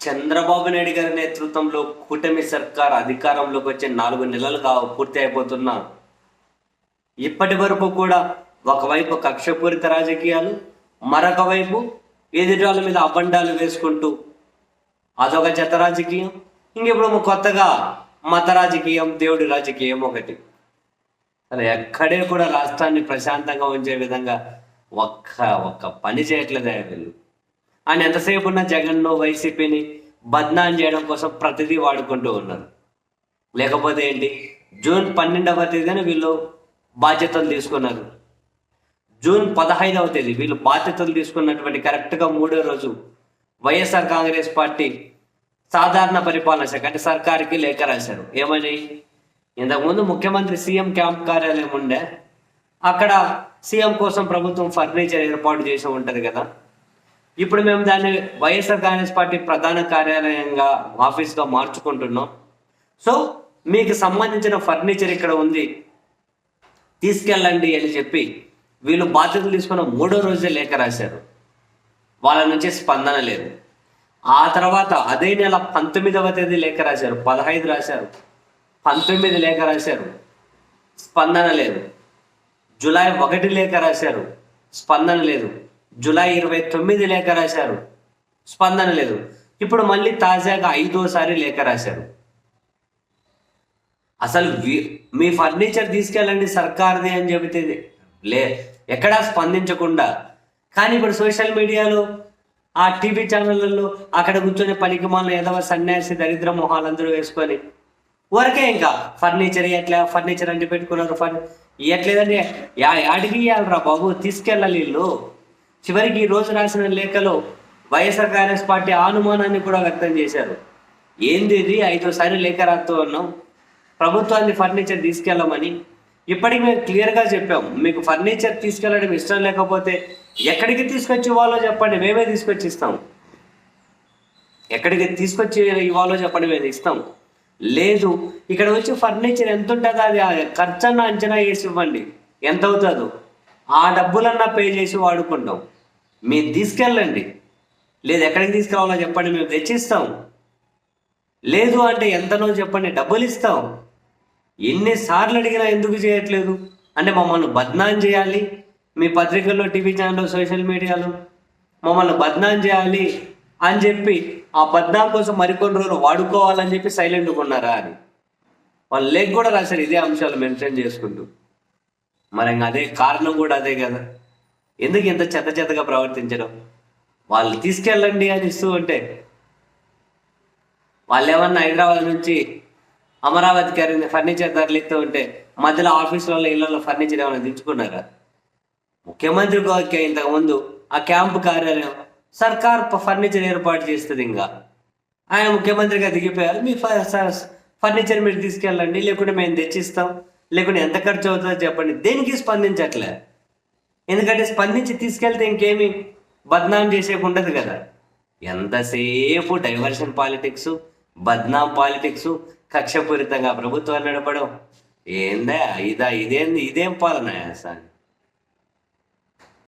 చంద్రబాబు నాయుడు గారి నేతృత్వంలో కూటమి సర్కార్ అధికారంలోకి వచ్చే నాలుగు నెలలు కా పూర్తి అయిపోతున్నా ఇప్పటి వరకు కూడా ఒకవైపు కక్షపూరిత రాజకీయాలు మరొక వైపు ఎదుటాల మీద అబండాలు వేసుకుంటూ అదొక చెత్త రాజకీయం. ఇంకెప్పుడు కొత్తగా మత రాజకీయం దేవుడి రాజకీయం ఒకటి. అలా ఎక్కడే కూడా రాష్ట్రాన్ని ప్రశాంతంగా ఉంచే విధంగా ఒక్క ఒక్క పని చేయట్లేదే వీళ్ళు. ఆయన ఎంతసేపు ఉన్న జగన్ను వైసీపీని బద్నాం చేయడం కోసం ప్రతిదీ వాడుకుంటూ ఉన్నారు. లేకపోతే ఏంటి? జూన్ పన్నెండవ తేదీన వీళ్ళు బాధ్యతలు తీసుకున్నారు. జూన్ పదహైదవ తేదీ వీళ్ళు బాధ్యతలు తీసుకున్నటువంటి కరెక్ట్గా మూడో రోజు వైఎస్ఆర్ కాంగ్రెస్ పార్టీ సాధారణ పరిపాలన శాఖ అంటే సర్కార్కి లేఖ రాశారు. ఏమని? ఇంతకుముందు ముఖ్యమంత్రి సీఎం క్యాంప్ కార్యాలయం ఉండే అక్కడ సీఎం కోసం ప్రభుత్వం ఫర్నిచర్ ఏర్పాటు చేసి ఉంటుంది కదా. ఇప్పుడు మేము దాన్ని వైఎస్ఆర్ కాంగ్రెస్ పార్టీ ప్రధాన కార్యాలయంగా ఆఫీస్గా మార్చుకుంటున్నాం. సో మీకు సంబంధించిన ఫర్నిచర్ ఇక్కడ ఉంది. తీసుకెళ్ళండి అని చెప్పి వీళ్ళు బాధ్యతలు తీసుకున్న మూడో రోజే లేఖ రాశారు. వాళ్ళ నుంచి స్పందన లేదు. ఆ తర్వాత అదే నెల పంతొమ్మిదవ తేదీ లేఖ రాశారు. పదహైదు రాశారు. పంతొమ్మిది లేఖ రాశారు. స్పందన లేదు. జూలై ఒకటి లేఖ రాశారు. స్పందన లేదు. జూలై ఇరవై తొమ్మిది లేఖ రాశారు. స్పందన లేదు. ఇప్పుడు మళ్ళీ తాజాగా ఐదోసారి లేఖ రాశారు. అసలు మీ ఫర్నిచర్ తీసుకెళ్ళండి సర్కార్ది అని చెబితే లే ఎక్కడా స్పందించకుండా. కానీ ఇప్పుడు సోషల్ మీడియాలో ఆ టీవీ ఛానళ్ళలో అక్కడ కూర్చొని పనికి మాల ఏదో సన్యాసి దరిద్ర మొహాలందరూ వేసుకొని ఊరకే ఇంకా ఫర్నిచర్ ఎట్లా ఫర్నిచర్ అంటే పెట్టుకున్నారు ఫర్ ఇవ్వట్లేదండి యా యాడికి ఇవ్వాలరా బాబు? తీసుకెళ్ళాలి వీళ్ళు. చివరికి ఈ రోజు రాసిన లేఖలో వైఎస్ఆర్ కాంగ్రెస్ పార్టీ అనుమానాన్ని కూడా వ్యక్తం చేశారు. ఏంది ఇది? ఐదోసారి లేఖ రాస్తూ ఉన్నాం ప్రభుత్వాన్ని ఫర్నిచర్ తీసుకెళ్ళమని. ఇప్పటికి మేము క్లియర్గా చెప్పాం. మీకు ఫర్నిచర్ తీసుకెళ్ళడం ఇష్టం లేకపోతే ఎక్కడికి తీసుకొచ్చి ఇవ్వాలో చెప్పండి మేమే తీసుకొచ్చి ఇస్తాం ఎక్కడికి తీసుకొచ్చి ఇవ్వాలో చెప్పండి మేము ఇస్తాం. లేదు ఇక్కడ వచ్చి ఫర్నిచర్ ఎంత ఉంటుందో అది ఖర్చు అన్న అంచనా వేసి ఇవ్వండి. ఎంత అవుతుందో ఆ డబ్బులన్నా పే చేసి వాడుకుంటాం. మీరు తీసుకెళ్ళండి. లేదు ఎక్కడికి తీసుకురావాలో చెప్పండి మేము తెచ్చిస్తాం. లేదు అంటే ఎంతనో చెప్పండి డబ్బులు ఇస్తాం. ఎన్నిసార్లు అడిగినా ఎందుకు చేయట్లేదు? అంటే మమ్మల్ని బద్నాం చేయాలి. మీ పత్రికల్లో టీవీ ఛానల్లో సోషల్ మీడియాలో మమ్మల్ని బద్నాం చేయాలి అని చెప్పి ఆ బద్నాం కోసం మరికొన్ని రోజులు వాడుకోవాలని చెప్పి సైలెంట్గా ఉన్నారా అని. వాళ్ళు లేక్ కూడా రాశారు ఇదే అంశాలు మెన్షన్ చేసుకుంటూ. మరి ఇంకా అదే కారణం కూడా అదే కదా. ఎందుకు ఇంత చెత్త చెత్తగా ప్రవర్తించడం? వాళ్ళు తీసుకెళ్ళండి అని ఇస్తూ ఉంటే వాళ్ళు ఏమన్నా హైదరాబాద్ నుంచి అమరావతి గారి ఫర్నిచర్ తరలిస్తూ ఉంటే మధ్యలో ఆఫీసులలో ఇళ్ళలో ఫర్నిచర్ ఏమైనా దించుకున్నారా? ముఖ్యమంత్రి గారికి ఇంతకుముందు ఆ క్యాంపు కార్యాలయం సర్కార్ ఫర్నిచర్ ఏర్పాటు చేస్తుంది ఇంకా. ఆయన ముఖ్యమంత్రిగా దిగిపోయారు. మీ ఫ- స- ఫర్నిచర్ మీరు తీసుకెళ్ళండి లేకుంటే మేము తెచ్చిస్తాం. లేకుంటే ఎంత ఖర్చు అవుతుందో చెప్పండి. దేనికి స్పందించట్లే? ఎందుకంటే స్పందించి తీసుకెళ్తే ఇంకేమి? బద్నాం చేసేకుండదు కదా. ఎంతసేపు డైవర్షన్ పాలిటిక్స్ బద్నాం పాలిటిక్స్ కక్షపూరితంగా ప్రభుత్వాన్ని నడపడం? ఏందా ఇదా ఇదేంది ఇదేం పాలన సార్?